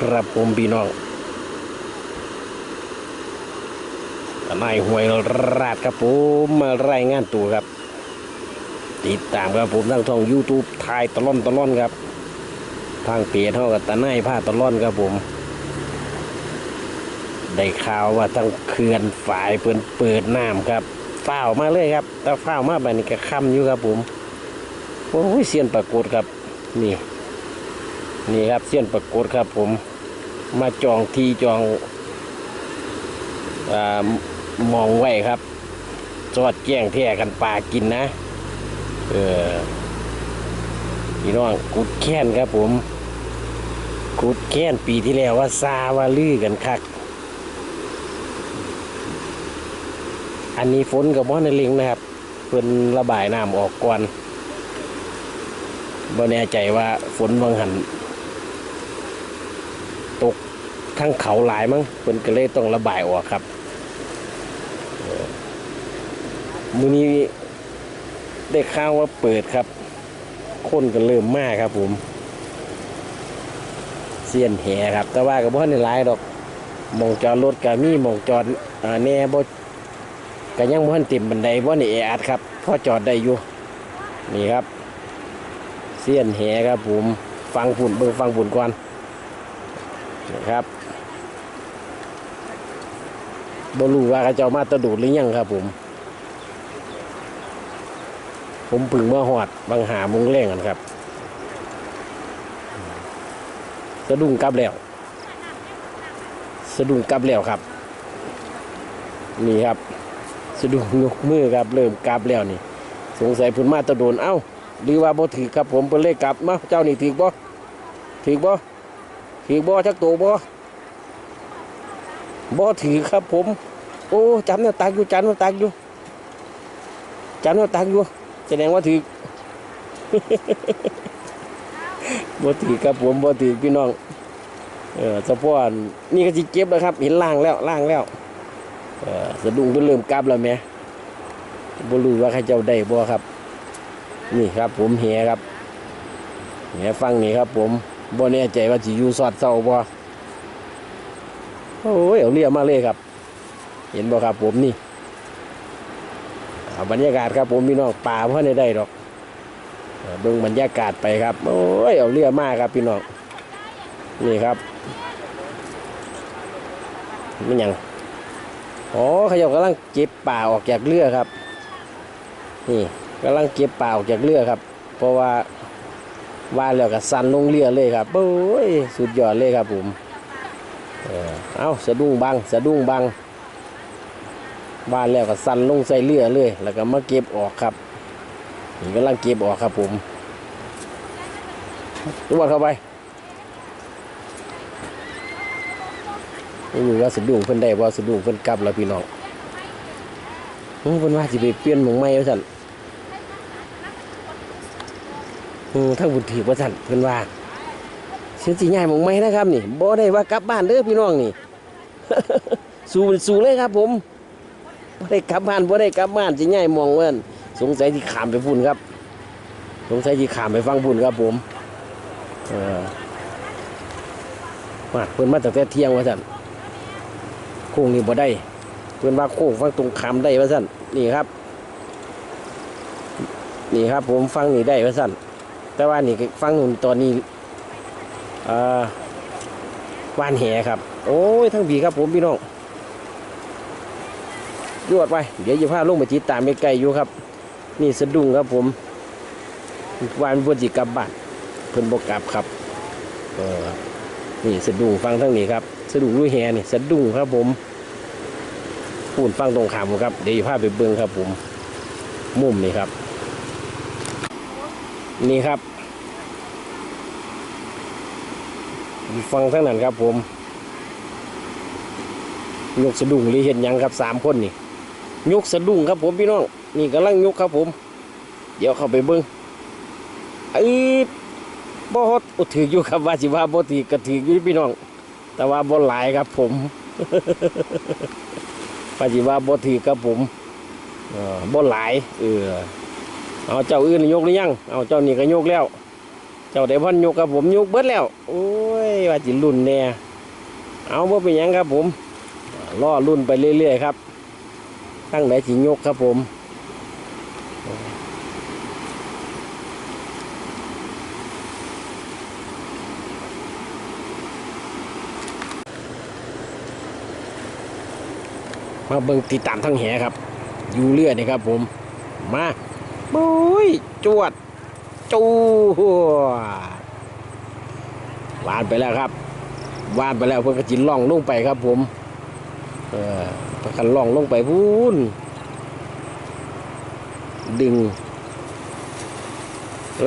ครับผมพี่น้องนายหวยราดครับผมมารายงานตัวครับ ติดตามครับผมทางช่อง YouTube ทายตลอนตลอนครับ ทางเพจเท่ากับตาหนาผ้าตลอนครับผม ได้ข่าวว่าทั้งเขื่อนฝายเปิดเปิดน้ำครับฝ้ามาเลยครับแต่ฝ้ามาแบบนี้ก็ค่ำอยู่ครับผมโอ้ยเสียนปรากฏครับนี่ นี่ครับเสี้ยนปรากฏครับผมมาจองที่จองอมองไว้ครับจอดแจ้งแท่กันปลากินนะ เออพี่น้องกุดแค้นครับผม กุดแค้นปีที่แล้วว่าซาว่าลือกันคัก อันนี้ฝนกับบ่อในลิงนะครับเพิ่นระบายน้ำออกก่อนบ่แน่ใจว่าฝนบางหัน ตก ทั้งเขาหลายมั้งเพิ่นก็เลยต้องระบายออกครับเมื้อนี้ได้ข่าวว่าเปิดครับ คนก็เริ่มมากครับผมเสียนแหครับ แต่ว่าก็บ่ทันได้หลายดอกมองจอดรถก็มีมองจอดแหน่บ่ก็ยังบ่ทันเต็มบันไดบ่นี่แออัดครับพอจอดได้อยู่นี่ครับ เสียนแหครับผมฟังฝุ่นเบิ่งฟังฝุ่นก่อน นะครับบรูว่าเขาเจ้ามาตะดูดหรือยังครับผม ผมพึ่งเมื่อหอดบางหามุงแรงกันครับสะดุ้งกลับแล้วสะดุ้งกลับแล้วครับ นี่ครับสะดุ้งยกมือครับ เริ่มกลับแล้วนี่ สงสัยเพุ่นมาตะโดนเอ้าหรือว่าบ่ถือครับผมเพิ่นเลยกลับมาเจ้านี่ถือบ่ถือบ่ ถือบ่อจักตัวบ่อบ่อถือครับ ผม โอ้จำเนี่ยตักอยู่จำเนี่ยตักอยู่จำเนี่ยตักอยู่แสดงว่าถือบ่ถือครับผมบ่ถือพี่น้อง เออสะพอนนี่ก็สิเก็บแล้วครับ เห็นล่างแล้วล่างแล้ว เออสะดุ้งจนเริ่มกลับแล้วแหม่บ่รู้ว่าใครเจ้าได้บ่ครับ นี่ครับ ผมแหครับแหฟังนี่ครับ ผม บ่แน่ใจว่าสิอยู่สอดเศร้าบ่โอ้ยเอาเรียมาเลยครับ เห็นบ่ครับผมนี่เอาบรรยากาศครับผมพี่น้องป่าเพราะในได้ดอกเออเบิ่งบรรยากาศไปครับ โอ้ยเอาเรียมากครับพี่น้องนี่ครับมันหยังอ๋อขาเจ้ากำลังเก็บป่าออกจากเรือครับ นี่กำลังเก็บป่าออกจากเรือครับ เพราะว่า ว่าแล้วก็สั่นลงเรือเลยครับโอ้ยสุดยอดเลยครับผมเออเอาสะดุ้งบังสะดุ้งบังว่าแล้วก็สั่นลงใส่เรือเลย แล้วก็มาเก็บออกครับนี่กำลังเก็บออกครับผมตัวเข้าไปไม่รู้ว่าสะดุ้งเพิ่นได้ว่าสะดุ้งเพิ่นกลับแล้วพี่น้องเพิ่นว่าสิไปเปลี่ยนหมองใหม่ว่าซั่น อืม ทั้งบุญถือว่าสั่นเพิ่อนว่าเสียสิใหญ่มองไม่นะครับนี่บ่ได้ว่ากลับบ้านเด้อพี่น้องนี่ สู้สู้เลยครับ ผมบ่ได้กลับบ้านบ่ได้กลับบ้านสิใหญ่มองเพิ่นสงสัยที่ขามไปพุ่นครับ สงสัยที่ขามไปฟังพุ่นครับ ผม เออมาเพิ่อนมาตั้งแต่เที่ยงว่าสั่นโค้งนี่บ่ได้ เพิ่อนว่าโค้งฟังตรงขามได้ว่าสั่นนี่ครับ นี่ครับ ผมฟังนี่ได้ว่าสั่น แต่ว่านี่ฟังนู่นตอนนี้วานแหครับ โอ้ยทั้งบีครับผมพี่น้องยวดไป เดี๋ยวจะพาลงไปจิตตามไปไกลอยู่ครับ นี่สะดุ้งครับผมวานบนจิกลับบ้านเพิ่นบกกลับครับเออนี่สะดุ้งฟังทั้งนี้ครับสะดุ้งด้วยแหนี่สะดุ้งครับผมพูดฟังตรงขามครับ เดี๋ยวจะพาไปเบิ้งครับผม มุมนี่ครับ นี่ครับ ฟังทั้งนั้นครับผมยกสะดุ้งหรือเห็นยังครับสามคนนี่ยกสะดุ้งครับผมพี่น้องนี่กำลังยกครับผม เดี๋ยวเข้าไปเบิ้งไอ้บ่ฮอดถืออยู่ครับว่าสิว่าบ่ถือกระถืออยู่พี่น้อง แต่ว่าบ่หลายครับผมว่าสิว่าบ่ถือครับผมเออบ่หลาย เออ เอาเจ้าอื่นยกหรือยัง เอาเจ้านี่ก็ยกแล้ว เจ้าได้พ่อนยกครับผมยกเบิดแล้ว โอ้ยว่าจิรุ่นแน่เอาบ่เป็นยังครับผมล่อรุ่นไปเรื่อยๆครับ ตั้งไหนจิยกครับผมมาเบิ่งติดตามทั้งแหครับ อยู่เรื่อยนี่ครับผม มาบุ้ ยจวด จูหวานไปแล้วครับวานไปแล้วเพื่อนกระจินล่องลงไปครับ ผม เออเพื่อนกันล่องลงไปพูนดึง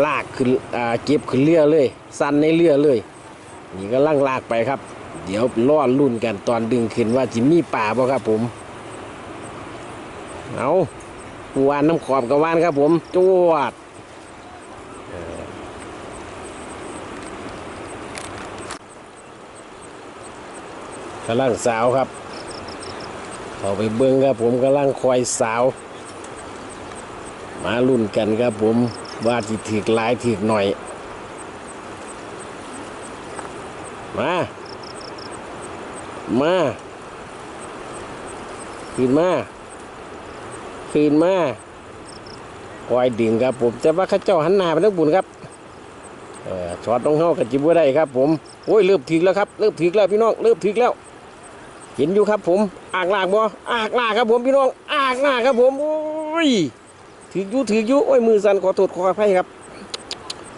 ลากขึ้นอ่าเก็บขึ้นเรือเลย สั้นในเรือเลย นี่ก็ล่างลากไปครับ เดี๋ยวล่อรุ่นกันตอนดึงขึ้นว่าจิมีป่าบ่ครับผม เอา วานน้ำขอบกับวานครับผมจวดกำลังสาวครับเอาไปเบิ้งครับผมกำลังคอยสาว มาลุ่นกันครับผมว่าที่ถือหลายถือหน่อย มา มา ขึ้นมา ขึ้นมาคอยดึงครับผมแต่ว่าข้าเจ้าหันหน้าไปทางบุญครับเออช็อตต้องเข้ากับจิบว่ได้ครับ ผมโอ้ยเริ่มถึกแล้วครับเริ่มถึกแล้วพี่น้องเริ่มถึกแล้วเห็นอยู่ครับ ผมอากลากบ่อากลากครับ ผมพี่น้องอากลากครับ ผมโอ้ยถืออยู่ถืออยู่โอ้ยมือสั่นขอโทษขออภัยครับ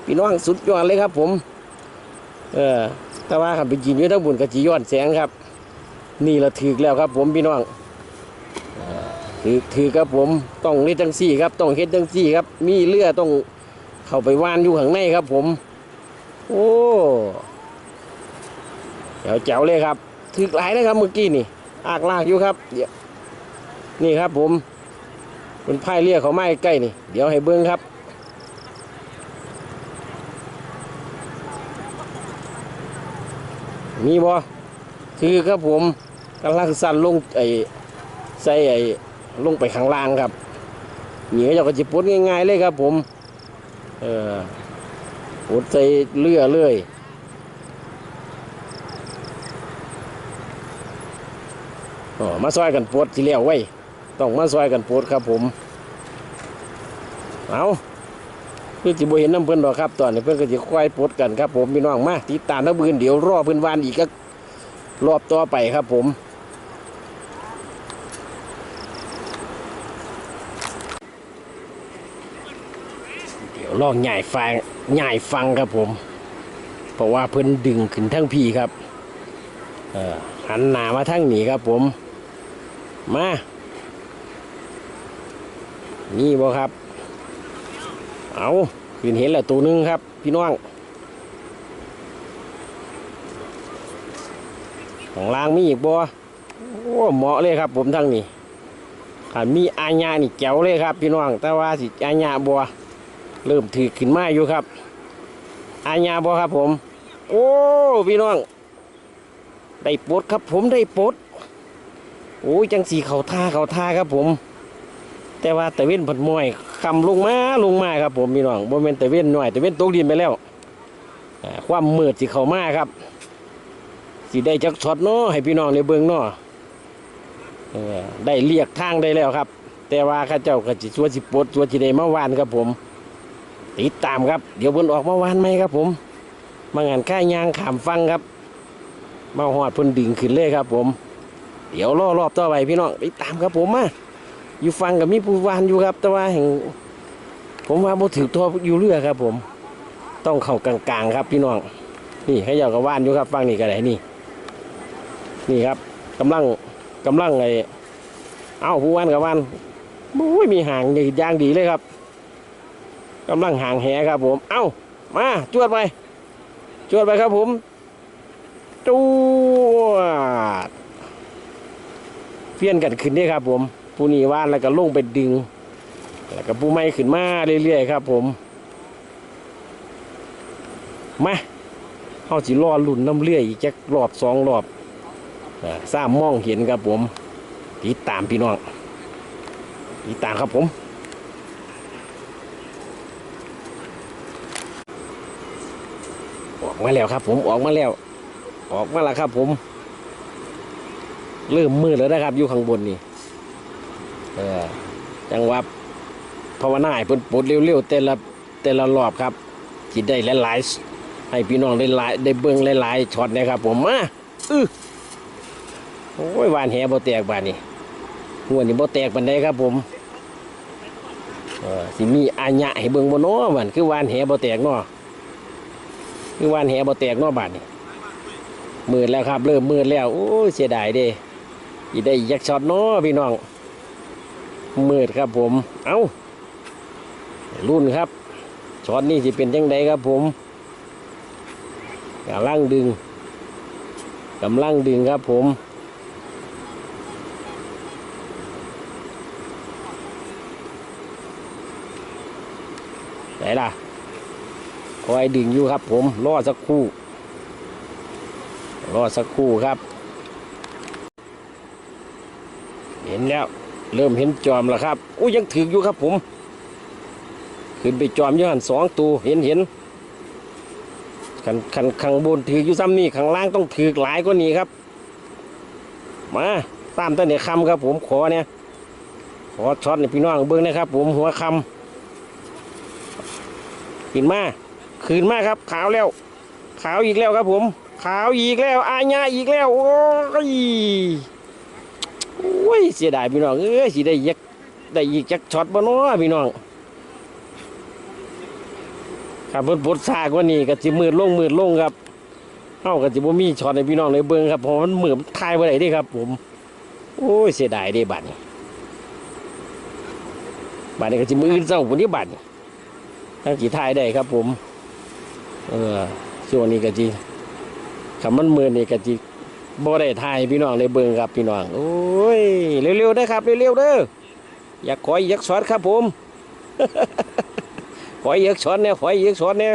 พี่น้องสุดยอดเลยครับ ผม เออแต่ว่าขับไปกินอยู่ทั้งบุญกับจีย้อนแสงครับ นี่เราถือแล้วครับ ผมพี่น้อง ถือถือครับผมต้องเฮ็ดจังซี่ครับต้องเฮ็ดจังซี่ครับ มีเรือต้องเข้าไปว่านอยู่ข้างในครับผม โอ้เจ๋วเจ๋วเลยครับถือหลายนะครับเมื่อกี้นี่อากลากอยู่ครับเดี๋ยวนี่ครับผมเป็นไพายเรียกเขาไม่ใกล้นี่ เดี๋ยวให้เบิ้งครับมีบ่คือครับผมกำลังสั่นลงไอ้ใส่ไอ้ ลงไปข้างล่างครับเหนี่ก็จะกระจิบปดง่าย ๆ เลยครับ ผม เออปดใส่เรือเลยอ๋อมาซอยกันปวดทีเลี้ยวไว้ต้องมาซอยกันปวดครับ ผมเอาคือจิบเห็นน้ำเพิ่นหรอครับ ตอนนี้เพิ่อนก็จะควายปวดกันครับ ผมพี่น้องมาติดตามน้ำบืนเดี๋ยวรอเพิ่นวานอีกก็รอบต่อไปครับ ผม เดี๋ยว ลองใหญ่ฟังใหญ่ฟังครับผม เพราะว่าเพิ่นดึงขึ้นทั้งพีครับหันหนามาทั้งหนีครับผม มานี่บ่ครับ เอาขึ้นเห็นแล้วตัวหนึงครับ พี่น้องของล่างมีอีกบ่โอ้เหมาะเลยครับ ผมทั้งนี้ถ้ามีอาญานี่แจ๋วเลยครับ พี่น้องแต่ว่าสิอาญาบัว เริ่มถือขึ้นมาอยู่ครับ อาญาบ่ครับผม โอ้พี่น้อง ได้ปดครับผมได้ปดโอ้ยจังสีเขาท่าเขาท่าครับผม แต่ว่าแต่เว้นผัดมวยคำลงมาลงมาครับผมพี่น้องบ่แม่นแต่เว้นหน่อยแต่เว้นตกดินไปแล้วความมืดสิเขามาครับสิได้จักช็อตเนาะให้พี่น้องในเบิ่งเนาะเออได้เรียกทางได้แล้วครับ แต่ว่าข้าเจ้าก็สิชัวสิปดชัวสิได้มาวานครับผม ติดตามครับ เดี๋ยวเพิ่นออกมาวานไหมครับ ผม มางานค่ายยางขามฟังครับ มาหอดเพิ่นดึงขึ้นเลยครับ ผม เดี๋ยวรอรอบต่อไปพี่น้องติดตามครับ ผมมาอยู่ฟังกับมีผู้วานอยู่ครับ แต่ว่าแห่งผมว่าบ่ถือตัวอยู่เรือครับ ผม ต้องเข้ากลางๆครับ พี่น้อง นี่ให้เจ้ากับว่านอยู่ครับฟังนี่ก็ได้นี่ นี่ครับกำลังกำลังไอ้เอ้าผู้ว่านกับว่านบุ้ยมีห่างใหญ่ยางดีเลยครับ กำลังห่างแหครับผม เอ้า มาจวดไป จวดไปครับผมจวดเพี้ยนกันขึ้นนี่ครับผมผู้นี้ว่านแล้วก็ลงไปดึง แล้วก็ผู้ไม่ขึ้นมาเรื่อยๆครับผม มาเขาสิรอลุ่นน้ำเลื่อยอีกจักรอบสองรอบสร้างมองเห็นครับผมติดตามพี่น้องติดตามครับผม อก มาแล้วครับ ผมออกมาแล้ว ออกมาแล้วครับ ผม เริ่มมืดแล้วนะครับ อยู่ข้างบนนี่ เออจังหวะภาวนาให้เพิ่นปลดเร็วๆแต่ละแต่ละรอบครับจิได้หลายๆให้พี่น้องได้หลายได้เบิ่งหลายๆช็อตนะครับ ผมมาอื้อโอ้ยวานแหบ่แตกบานนี่หัวนี่บ่แตกปานใดครับ ผมเออสิมีอาญะให้เบิ่งบ่เนาะมันคือวานแหบ่แตกเนาะ คือวานแหบ่แตกนาะบาดนี่มืดแล้วครับ เริ่มมืดแล้วโอ้เสียดายเด้อีได้ยักช็อตเนาะพี่น้องมืดครับผม เอ้ารุ่นครับช็อตนี้จะเป็นยังไงครับผมกำลังดึงกำลังดึงครับผมไหนล่ะ คอยดึงอยู่ครับ ผมรอสักครู่รอสักครู่ครับ เห็นแล้ว เริ่มเห็นจอมแล้วครับอุ้ยยังถืออยู่ครับ ผม ขึ้นไปจอมอยู่หันสองตัวเห็นเห็นขันขันข้างบนถืออยู่ซ้ำนี่ข้างล่างต้องถือหลายกว่านี้ครับ มาตามตั้งแต่คำครับ ผมขอเนี่ยขอช็อตในพี่น้องเบิ้งนะครับ ผมหัวคำขึ้นมา ขึ้นมากครับ ขาวแล้ว ขาวอีกแล้วครับผม ขาวอีกแล้วอาญาอีกแล้ว โอ้ยโอ้ยเสียดายพี่น้องเอ้ยสิได้ยักได้อีกจักช็อตบ่เนาะพี่น้องครับเพิ่นปลดซากว่านี่ก็สิมืดลงมืดลงครับเฮาก็สิบ่มีช็อตให้พี่น้องได้เบิ่งครับเพราะมันมืดมันถ่ายบ่ได้ด้ครับ ผม โอ้ยเสียดายด้บัดนี้บัดนี้ก็สิมืออื่นเช้าพุ่นนี้บัดนี้ทั้งสิถ่ายได้ครับผม เออช่วงนี้ก็สิคำมันมืดนี่ก็สิบ่ได้ถ่ายพี่น้องได้เบิ่งครับพี่น้องโอ้ยเร็วๆเด้ครับเร็วๆเด้ออยากขออยากสอนครับผมขออีกช้อนเนี่ยขออีกช้อนเนี่ย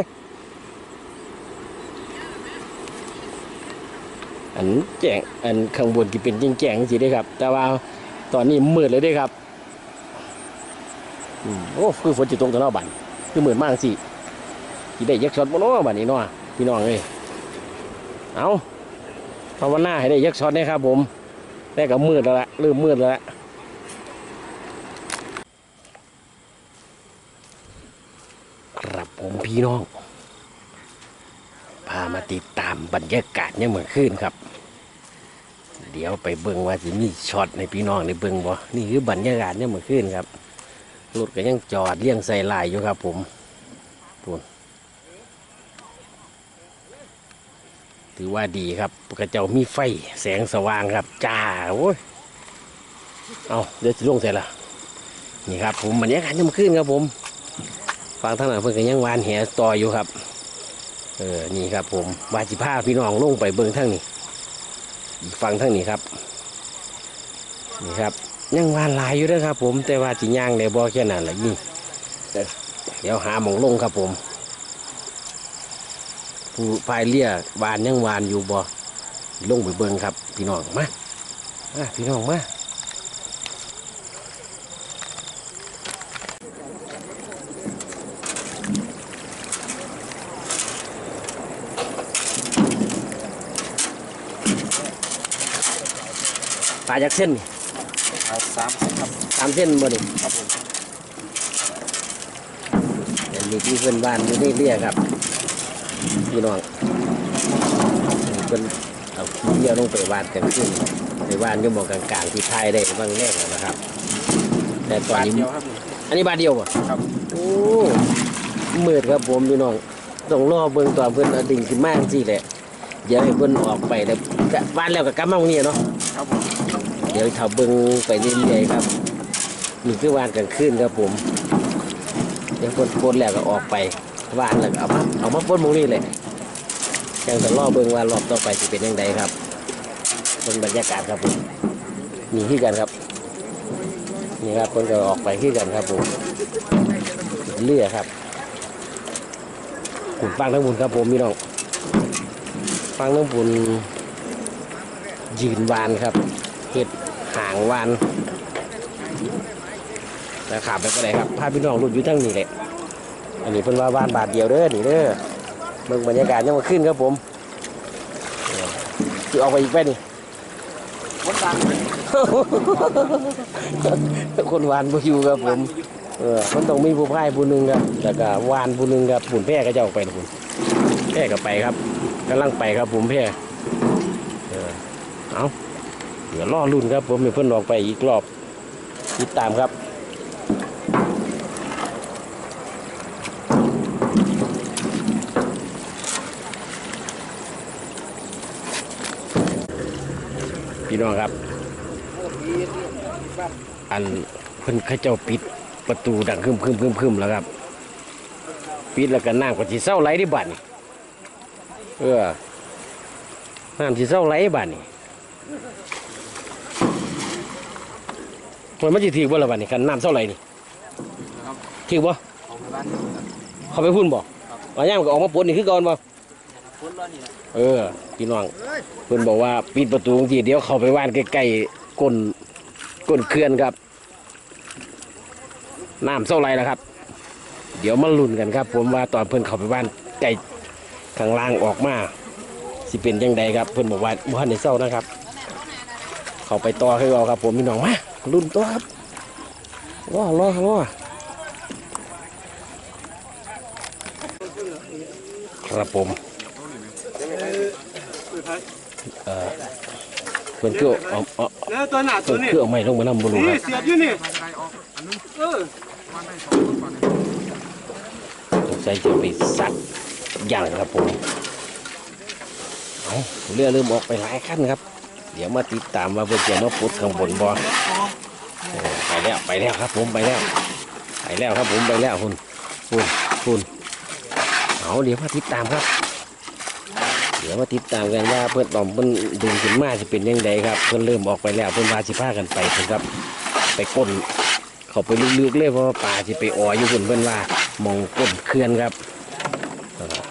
อันแจ้งอันข้างบนที่เป็นจริงแจ้งสิได้ครับ แต่ว่าตอนนี้มืดเลยได้ครับโอ้คือฝนจะตกตะนอบันคือมืดมากสิ ที่ได้ยักษ์ช็อตบนโอ้บันนี้เนาะพี่น้องเอ้ยเอาภาวนาให้ได้ยักษ์ช็อตนะครับผมแต่ก็มืดแล้วละเริ่มมืดแล้วละครับผมพี่น้อง พามาติดตามบรรยากาศเนี่ยเหมือนขึ้นครับ เดี๋ยวไปเบิ่งว่าจะมีช็อตในพี่น้องในเบิ่งบ่นี่คือบรรยากาศเนี่ยเหมือนขึ้นครับรถก็ยังจอดเลี้ยงใส่ลายอยู่ครับผมพูน ถือว่าดีครับกระเจ้ามีไฟแสงสว่างครับจ้าโอ้ยเอาเดี๋ยวจะลงเสร็จละนี่ครับ ผมบรรยากาศเนี่ยเหมือนขึ้นครับผมฟังทางนั้นเพิ่นก็ยังวานแหต่ออยู่ครับ เออนี่ครับ ผมวาจิพาพี่น้องลงไปเบิ่งทางนี้ฟังทางนี้ครับนี่ครับยังวานลายอยู่เด้อครับ ผมแต่ว่าจิย่างในบ่อแค่นั้นแหละนี่เดี๋ยวเดี๋ยวหาหมองลงครับผม ผู้พายเรือวานยังหวานอยู่บ่ลงไปเบิ่งครับ พี่น้องมามาพี่น้องมาปลาจากเส้นนี่ครับสามครับสามเส้นบ่นี่ครับผมอันนี้ที่เพื่อนบ้านอยู่นี่เรียกครับ พี่น้องเพื่อนเอาขี้เดียวลงไปวานกันขึ้นไปวานอยุ่หมองกลางๆที่ท้ายได้บางแรกแล้วนะครับ แต่ตอนบาทนี้เดียวครับผมอันนี้บาทเดียวบ่ครับ โอ้มืดครับผมพี่น้องต้องรอเบิ่งตอนเพื่อนเอาดึงขึ้นมาสิแหละเดี๋ยวให้เพื่อนออกไปแล้วก็บ้านแล้วก็กลับมาตรงนี้เนาะครับผมเดี๋ยวเขาเบิ่งไปเรื่อยๆครับนี่คือวานกลางคืนครับผม เดี๋ยวฝนฝนแล้วก็ออกไป วานแล้วเอามาเอามาฝนมองนี้เลยยังจะรอเบิ่งว่ารอบต่อไปจะเป็นยังไงครับเบิ่งบรรยากาศครับผมนี่คือกันครับนี่ครับคนก็ออกไปคือกันครับผมเรือครับขุนฟังทั้งบุญครับผมพี่น้องฟังทั้งบุญยืนวานครับเห็ดหางวานแล้วขาบไปก็ได้ครับพาพี่น้องรุ่นอยู่ทั้งนี้แหละ อันนี้เพิ่นว่าบ้านบาทเดียวเด้อนี่เด้อเบิ่งบรรยากาศยังมาขึ้นครับผมเออออกไปอีกไปนี่คนคนหวานบ่อยู่ครับผมเออมันต้องมีผู้พายผู้หนึงครับแล้วก็หวานผู้หนึงครับปุ่นแพร่ก็จะออกไปนะผมแพร่ก็ไปครับกำลังไปครับผมแพร่เออเอาเดี๋ยวรอรุ่นครับผมให้เพิ่อนออกไปอีกรอบติดตามครับ น้องครับ อันเพิ่นเขาเจ้าปิดประตูดังคึมคึมคึมคึมแล้วครับ ปิดแล้วก็น้ำก็สิเศร้าไหลได้บัดนี่เออน้ำสิเศร้าไหลบัดนี่มันมันสิถีบบ่ละบัดนี่กันน้ำเศร้าไหลนี่ถีบบ่เอาไปบ้านเขาไปพุ่นบ่ว่าย่ามก็ออกมาปนนี่คือก่อนบ่ เออ พี่น้องเพิ่อนบอกว่าปิดประตูบางทีเดียวเขาไปว่านใกล้ๆก้นก้นเขื่อนครับน้ำเศร้าไรแล้วครับ เดี๋ยวมาลุ้นกันครับ ผมว่าตอนเพิ่อนเข้าไปบ้านไก่ข้างล่างออกมาสิเป็นยังไงครับ เพิ่อนบอกว่าบ้านในเศร้านะครับ เข้าไปต่อให้เราครับ ผมพี่น้องมาลุ้นตัวครับรอรอรอครับผม เออเพิ่นก็เอาเอาแล้วตัวหนาตัเพิ่วนนี้ก็เอาไม้ลงมานำบลูนี่ครับเสียบอยู่นี่เออสงสัยจะไปสัตว์อย่างครับผมเอาเรือเริ่มออกไปหลายขั้นครับ เดี๋ยวมาติดตามว่าเพื่อนจะมาปุดข้างบนบ่เออไปแล้วไปแล้วครับ ผมไปแล้วไปแล้วครับผมไปแล้วคุณคุณคุณเอาเดี๋ยวมาติดตามครับเดี๋ยวมาติดตามกันว่าเพื่อนตอมเพื่อนดึงขึ้นมาจะเป็นยังไงครับ เพื่อนเริ่มออกไปแล้วเพื่อนพาสิพากันไปครับ ไปก้นเขาไปลึกๆเลยเพราะว่าป่าสิไปออยอยู่เพิ่นเพิ่อนว่ามองก้นเขื่อนครับ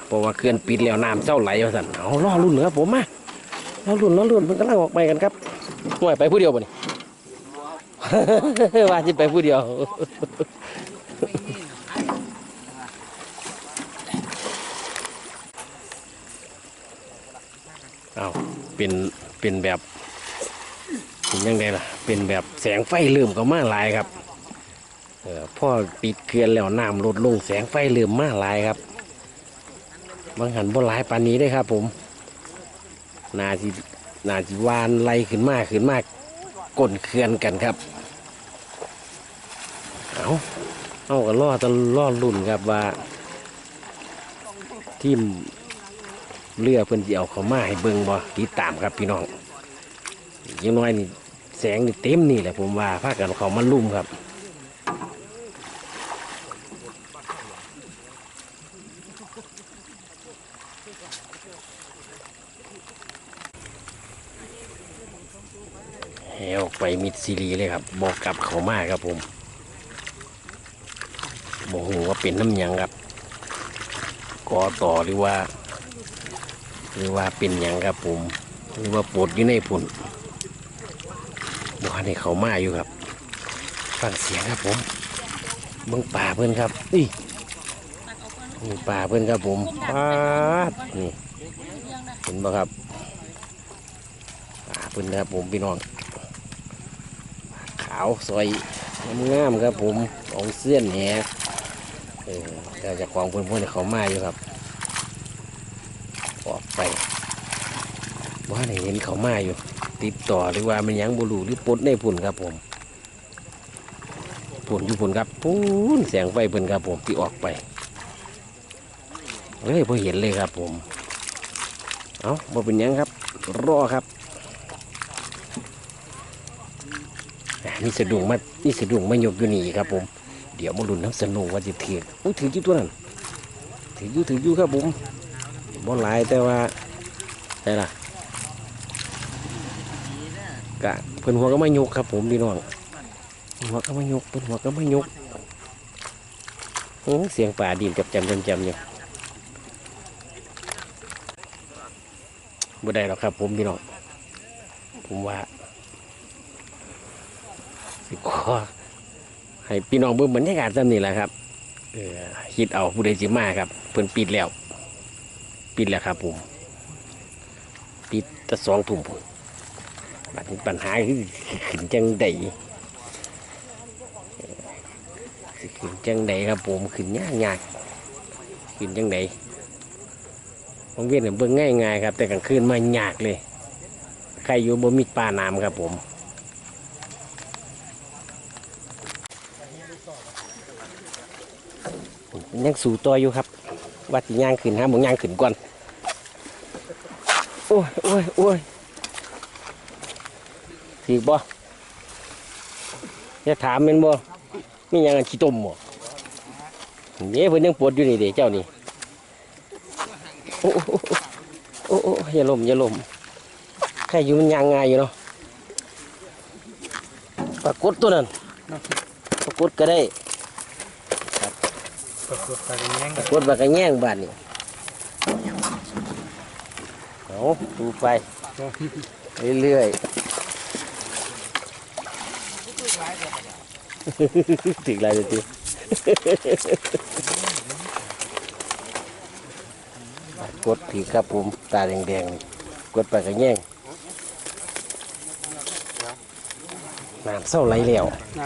เพราะว่าเขื่อนปิดแล้วน้ำเจ้าไหลว่าสั่นเอาล่อรุ่นเหรอผมมาล่อรุ่นล่อรุ่นเพิ่อนกำลังออกไปกันครับห่วยไปผู้เดียวบ่นี่ว่าสิไปผู้เดียว เอา เป็นเป็นแบบเป็นยังไงล่ะ เป็นแบบแสงไฟเริ่มก็มาหลายครับเออพ่อปิดเขื่อนแล้วน้ำลดลงแสงไฟเริ่มมาหลายครับบางหันบ่หลายปานนี้ได้ครับ ผมนาจินาจิวานไล่ขึ้นมากขึ้นมากก้นเขื่อนกันครับ เอาเอาก็ล่อตะล่อรุ่นครับว่าทีม เรือเพิ่นสิเอาเขามาให้เบิ่งบ่ติดตามครับพี่น้องยังน้อยนี่แสงนี่เต็มนี่แหละผมว่าพากันเอาเขามาลุ่มครับแหวไปมิดซีรีเลยครับบอกกลับเขามาครับผมโมโหว่าเป็นน้ำยังครับกอต่อหรือว่า หรือว่าเป็นหยังครับผมหรือว่าปวดอยู่ในผุนบอกให้เขามาอยู่ครับฟังเสียงครับผมเบิ้งป่าเพื่อนครับนี่นี่ป่าเพื่อนครับผมปานี่เห็นบ่ครับป่าเพื่อนครับผมพี่น้องขาวสวยงามครับผมของเสื้อนแหนเออแต่จากของเพื่อนๆเขามาอยู่ครับ ไปว่าไหนเห็นเขามาอยู่ ติดต่อหรือว่ามันยังบุรูหรือปดในพุ่นครับผมพุ่นอยู่พุ่นครับพุ่นแสงไฟเพิ่นครับผมที่ออกไปเฮ้ยพอเห็นเลยครับผม เอาบ่เป็นยังครับรอครับนี่สะดุ้งมานี่สะดุ้งมายกอยู่นี่ครับผม เดี๋ยวมาลุ้นน้ำสนุกว่าจะถืออุ้ยถือยู่ตัวนั้นถืออยู่ถืออยู่ครับผม บ่หลายแต่ว่าใช่ล่ะกะเพิ่นหัวก็ไม่ยกครับ ผมพี่น้องหัวก็ไม่ยกเพิ่นหัวก็ไม่ยกโอ้เสียงป่าดินกับจำจำจำอยู่บ่ได้หรอกครับ ผมพี่น้องผมว่าสิขอให้พี่น้องเบิ่งบรรยากาศซ้ำนี่แหละครับเออคิดเอาผู้ใดสิมาครับเพิ่นปิดแล้ว ปิดแล้วครับผมปิดตะสองทุ่มผมบัดนี้ปัญหาคือขึ้นจังใดสิขึ้นจังใดครับผมขึ้นยากยากขึ้นจังใดบางเวียนเนี่ยเบิ่งง่ายง่ายครับ แต่กลางคืนมายากเลย ใครอยู่บ่มีปลาน้ำครับผมยังสู่ตัวอยู่ครับ ว่าสิย่างขึ้นฮะผมย่างขึ้นก่อน อ้ยโอ้ยโอ้ยถือบ่จะถามมันบ่มีหยังอันขี้ต้มบ่เนี่ยเพิ่นยังปวดอยู่นี่เด้เจ้านี่โอ้โอ้โอ้อย่าล้มอย่าล้มแค่อยู่มันย่างง่ายอยู่เนาะปรากฏตัวนั้นปรากฏก็ได้กดกดไปแย่งกดบากกระแย่งบานนี่ เอาดูไป เรื่อยๆถึงไรเลยทีกดผีครับผมตาแดงๆ กดไปกระแย่งน้ำเศร้าไหลแล้วน้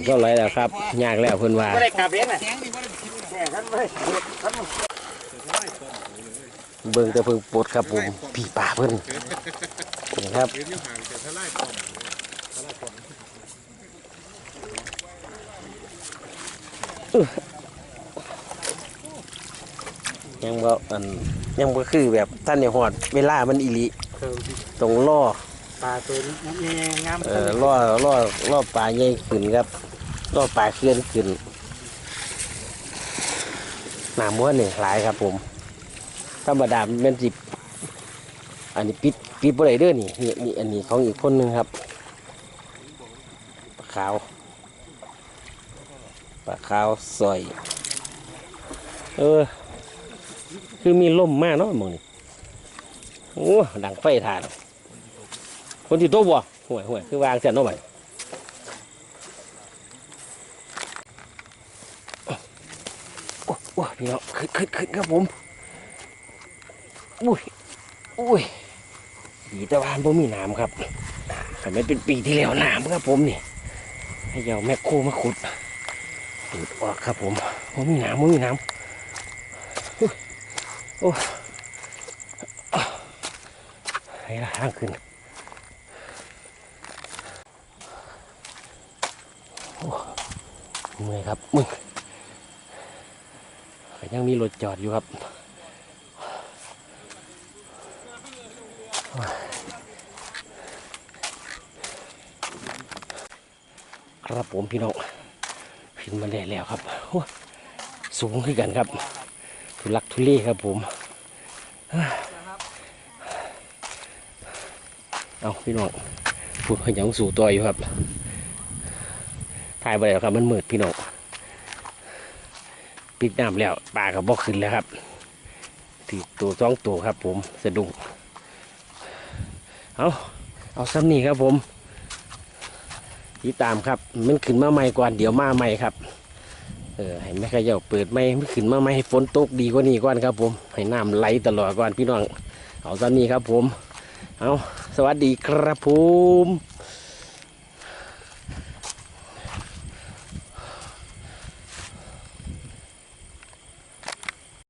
ำเศร้าไหลแล้วครับ ยากแล้วเพิ่นว่าไม่ได้กลับ เบิ่งแต่เพิ่งปวดครับผมพี่ป่าเพิ่นนี่ครับยังบ่อันยังบ่คือแบบท่านเนี่ยหอดเวลามันอีหลีเติตรงล่อปลาตัวนี้งามเออล่อล่อล่อปลาใหญ่ขึ้นครับล่อปลาเคลื่อนขึ้นน้ำม้วนนี่หลายครับผม ธรรมดาเป็นสิบอันนี้ปิดปิดบ่ได้เด้อนี่นี่นี่อันนี้ของอีกคนหนึงครับปลาขาวปลาขาวซอย เออ คือมีลมมากเนาะมองนี่โอ้ดังไฟถ่านคนที่โต๊ะบ่ห่วยห่วยคือวางเสียนเนาะบัดโอ้โอ้พี่น้องขึ้นขึ้นขึ้นครับผม อุ้ยอุ้ยปีตะวันบ่มีน้ำครับแต่ไม่เป็นปีที่แล้วน้ำครับผมนี่ให้เอาแมคโคมาขุดขุดออกครับผมบ่มีน้ำบ่มีน้ำอุ้ยโอ้ให้ละทางขึ้นโอ้เมื่อยครับมึงยังมีรถจอดอยู่ครับ ครับผมพี่น้องขึ้นมาได้แล้วครับโอ้สูงขึ้นกันครับ ทุลักทุเลครับผมเอาพี่น้องพูดขยังสู่ตัวอยู่ครับถ่ายไปแล้วครับมันมืดพี่น้องปิดน้ำแล้วปลากับบ่ขึ้นแล้วครับถือตัวสองตัวครับผมสะดุ้งเอาเอาซ้ำนี่ครับผม ติดตามครับ มันขึ้นมาใหม่ก่อนเดี๋ยวมาใหม่ครับ เออให้แม่ขย่าเปิดไม่ไม่ขึ้นมาใหม่ให้ฝนตกดีกว่านี้ก่อนครับ ผมให้น้ำไหลตลอดก่อนพี่น้องเอาตอนนี้ครับ ผม เอาสวัสดีครับผม